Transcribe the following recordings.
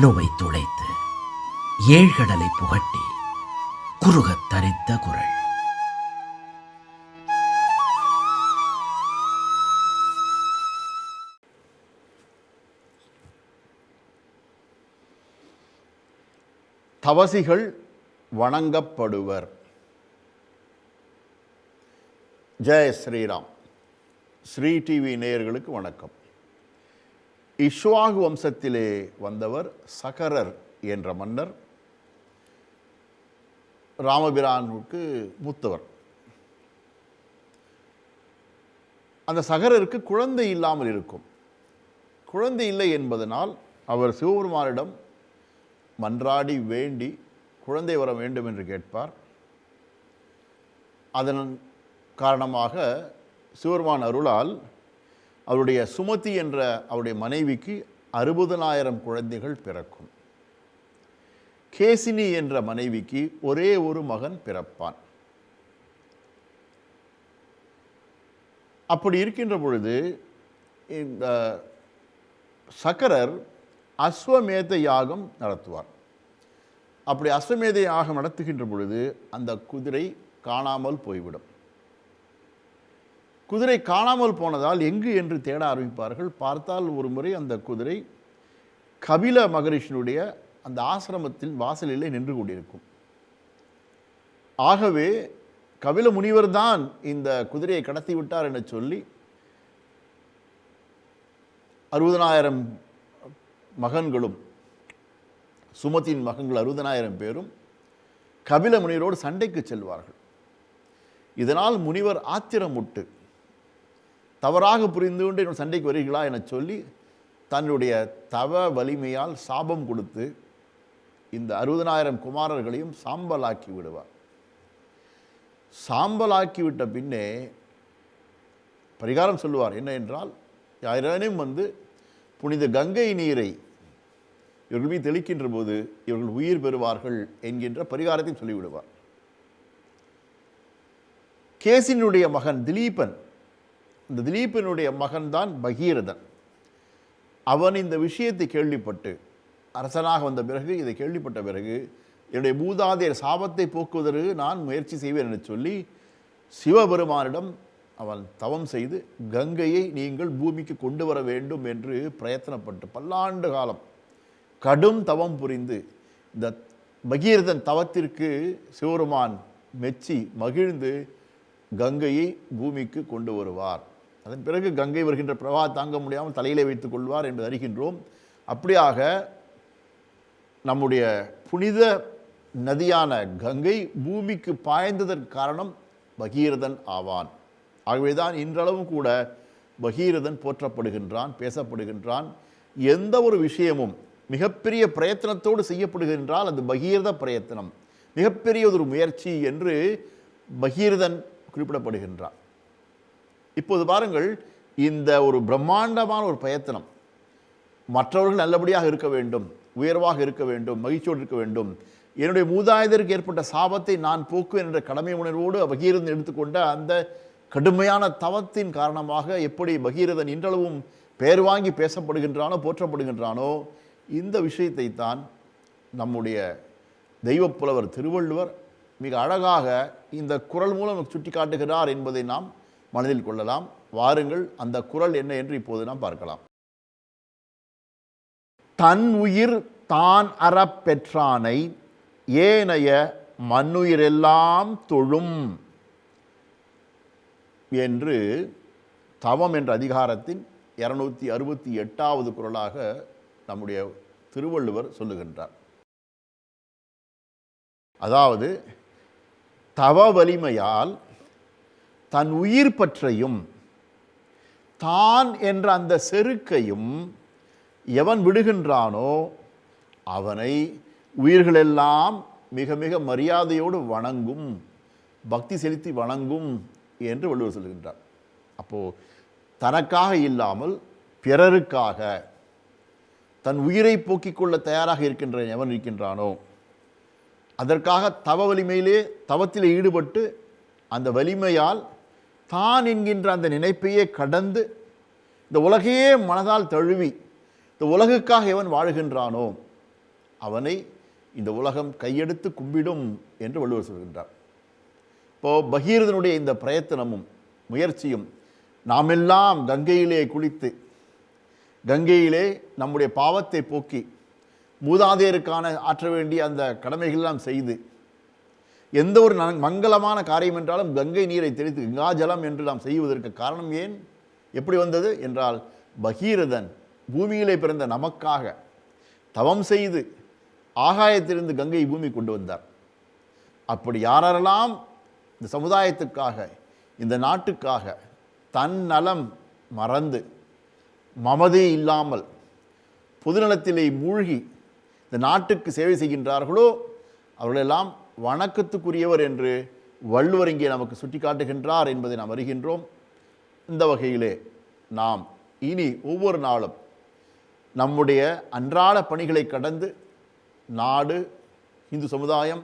அணுவை துளைத்து ஏழ்கடலை புகட்டி குறுகத் தரித்த குரல். தவசிகள் வணங்கப்படுவர். ஜெய ஸ்ரீராம். ஸ்ரீ டிவி நேயர்களுக்கு வணக்கம். இஷ்வாகு வம்சத்திலே வந்தவர் சகரர் என்ற மன்னர் ராமபிரானுக்கு மூத்தவர். அந்த சகரருக்கு குழந்தை இல்லாமல் இருக்கும். குழந்தை இல்லை என்பதனால் அவர் சிவபெருமானிடம் மன்றாடி வேண்டி குழந்தை வர வேண்டும் என்று கேட்பார். அதன் காரணமாக சிவபெருமான் அருளால் அவருடைய சுமதி என்ற அவருடைய மனைவிக்கு அறுபதனாயிரம் குழந்தைகள் பிறக்கும். கேசினி என்ற மனைவிக்கு ஒரே ஒரு மகன் பிறப்பான். அப்படி இருக்கின்ற பொழுது இந்த சக்கரர் அஸ்வமேத யாகம் நடத்துவார். அப்படி அஸ்வமேத யாகம் நடத்துகின்ற பொழுது அந்த குதிரை காணாமல் போய்விடும். குதிரை காணாமல் போனதால் எங்கு என்று தேட ஆரம்பிப்பார்கள். பார்த்தால் ஒரு முறை அந்த குதிரை கபில மகரிஷினுடைய அந்த ஆசிரமத்தின் வாசலிலே நின்று கொண்டிருக்கும். ஆகவே கபில முனிவர் தான் இந்த குதிரையை கடத்தி விட்டார் என சொல்லி அறுபதனாயிரம் மகன்களும் சுமதியின் மகன்கள் அறுபதனாயிரம் பேரும் கபில முனிவரோடு சண்டைக்கு செல்வார்கள். இதனால் முனிவர் ஆத்திரமுட்டு தவறாக புரிந்து கொண்டு என்னோட சண்டைக்கு வருகிறீர்களா என சொல்லி தன்னுடைய தவ வலிமையால் சாபம் கொடுத்து இந்த அறுபதனாயிரம் குமாரர்களையும் சாம்பலாக்கி விடுவார். சாம்பலாக்கி விட்ட பின்னே பரிகாரம் சொல்லுவார். என்ன என்றால் யாரேனும் வந்து புனித கங்கை நீரை இவர்கள் மீது தெளிக்கின்ற போது இவர்கள் உயிர் பெறுவார்கள் என்கின்ற பரிகாரத்தையும் சொல்லிவிடுவார். கேசினுடைய மகன் திலீபன் இந்த திலீப்பினுடைய மகன்தான் பகீரதன். அவன் இந்த விஷயத்தை கேள்விப்பட்டு அரசனாக வந்த பிறகு இதை கேள்விப்பட்ட பிறகு என்னுடைய மூதாதையர் சாபத்தை போக்குவதற்கு நான் முயற்சி செய்வேன் என்று சொல்லி சிவபெருமானிடம் அவன் தவம் செய்து கங்கையை நீங்கள் பூமிக்கு கொண்டு வர வேண்டும் என்று பிரயத்தனப்பட்டு பல்லாண்டு காலம் கடும் தவம் புரிந்து இந்த பகீரதன் தவத்திற்கு சிவபெருமான் மெச்சி மகிழ்ந்து கங்கையை பூமிக்கு கொண்டு வருவார் அதன் பிறகு கங்கை வருகின்ற பிரவா தாங்க முடியாமல் தலையிலே வைத்துக் கொள்வார் என்று அறிகின்றோம். அப்படியாக நம்முடைய புனித நதியான கங்கை பூமிக்கு பாய்ந்ததற்கு காரணம் பகீரதன் ஆவான். ஆகவேதான் இன்றளவும் கூட பகீரதன் போற்றப்படுகின்றான் பேசப்படுகின்றான். எந்த ஒரு விஷயமும் மிகப்பெரிய பிரயத்தனத்தோடு செய்யப்படுகின்றால் அது பகீரத பிரயத்தனம். மிகப்பெரிய ஒரு முயற்சி என்று பகீரதன் குறிப்பிடப்படுகின்றான். இப்போது பாருங்கள் இந்த ஒரு பிரம்மாண்டமான ஒரு பிரயத்தனம். மற்றவர்கள் நல்லபடியாக இருக்க வேண்டும் உயர்வாக இருக்க வேண்டும் மகிழ்ச்சியோடு இருக்க வேண்டும். என்னுடைய மூதாதையருக்கு ஏற்பட்ட சாபத்தை நான் போக்குவேன் என்ற கடமை உணர்வோடு பகீரதன் எடுத்துக்கொண்ட அந்த கடுமையான தவத்தின் காரணமாக எப்படி பகீரதன் இன்றளவும் பெயர் வாங்கி பேசப்படுகின்றானோ போற்றப்படுகின்றானோ இந்த விஷயத்தை தான் நம்முடைய தெய்வப்புலவர் திருவள்ளுவர் மிக அழகாக இந்த குரல் மூலம் சுட்டி காட்டுகிறார் என்பதை நாம் மனதில் கொள்ளலாம். வாருங்கள் அந்த குரல் என்ன என்று இப்போது நாம் பார்க்கலாம். தன் உயிர் தான் அறப்பெற்றானை ஏனைய மண்ணுயிரெல்லாம் தொழும் என்று தவம் என்ற அதிகாரத்தின் இருநூத்தி அறுபத்தி எட்டாவது குரலாக நம்முடைய திருவள்ளுவர் சொல்லுகின்றார். அதாவது தவ வலிமையால் தன் உயிர் பற்றையும் தான் என்ற அந்த செருக்கையும் எவன் விடுகின்றானோ அவனை உயிர்களெல்லாம் மிக மிக மரியாதையோடு வணங்கும் பக்தி செலுத்தி வணங்கும் என்று வள்ளுவர் சொல்கின்றார். அப்போது தனக்காக இல்லாமல் பிறருக்காக தன் உயிரை போக்கிக் கொள்ள தயாராக இருக்கின்ற எவன் இருக்கின்றானோ அதற்காக தவ வலிமையிலே தவத்தில் ஈடுபட்டு அந்த வலிமையால் தான் என்கின்ற அந்த நினைப்பையே கடந்து இந்த உலகையே மனதால் தழுவி இந்த உலகுக்காக எவன் வாழுகின்றானோ அவனை இந்த உலகம் கையெடுத்து கும்பிடும் என்று வள்ளுவர் சொல்கின்றார். இப்போது பகீரதனுடைய இந்த பிரயத்தனமும் முயற்சியும் நாமெல்லாம் கங்கையிலே குளித்து கங்கையிலே நம்முடைய பாவத்தை போக்கி மூதாதையருக்கான ஆற்ற வேண்டிய அந்த கடமைகளெல்லாம் செய்து எந்த ஒரு நன்- மங்களமான காரியம் என்றாலும் கங்கை நீரை தெளித்து கங்காஜலம் என்று நாம் செய்வதற்கு காரணம் ஏன்? எப்படி வந்தது? என்றால் பகீரதன் பூமியிலே பிறந்த நமக்காக தவம் செய்து ஆகாயத்திலிருந்து கங்கை பூமி கொண்டு வந்தார். அப்படி யாரெல்லாம் இந்த சமுதாயத்துக்காக இந்த நாட்டுக்காக தன் நலம் மறந்து மமதே இல்லாமல் பொதுநலத்திலே மூழ்கி இந்த நாட்டுக்கு சேவை செய்கின்றார்களோ அவர்களெல்லாம் வணக்கத்துக்குரியவர் என்று வள்ளுவர் இங்கே நமக்கு சுட்டிக்காட்டுகின்றார் என்பதை நாம் அறிகின்றோம். இந்த வகையிலே நாம் இனி ஒவ்வொரு நாளும் நம்முடைய அன்றாட பணிகளை கடந்து நாடு இந்து சமுதாயம்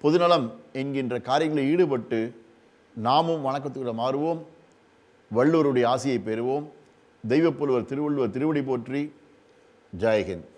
பொதுநலம் என்கின்ற காரியங்களில் ஈடுபட்டு நாமும் வணக்கத்துக்குள்ள மாறுவோம். வள்ளுவருடைய ஆசையை பெறுவோம். தெய்வப்புலவர் திருவள்ளுவர் திருவடி போற்றி. ஜெயஹிந்த்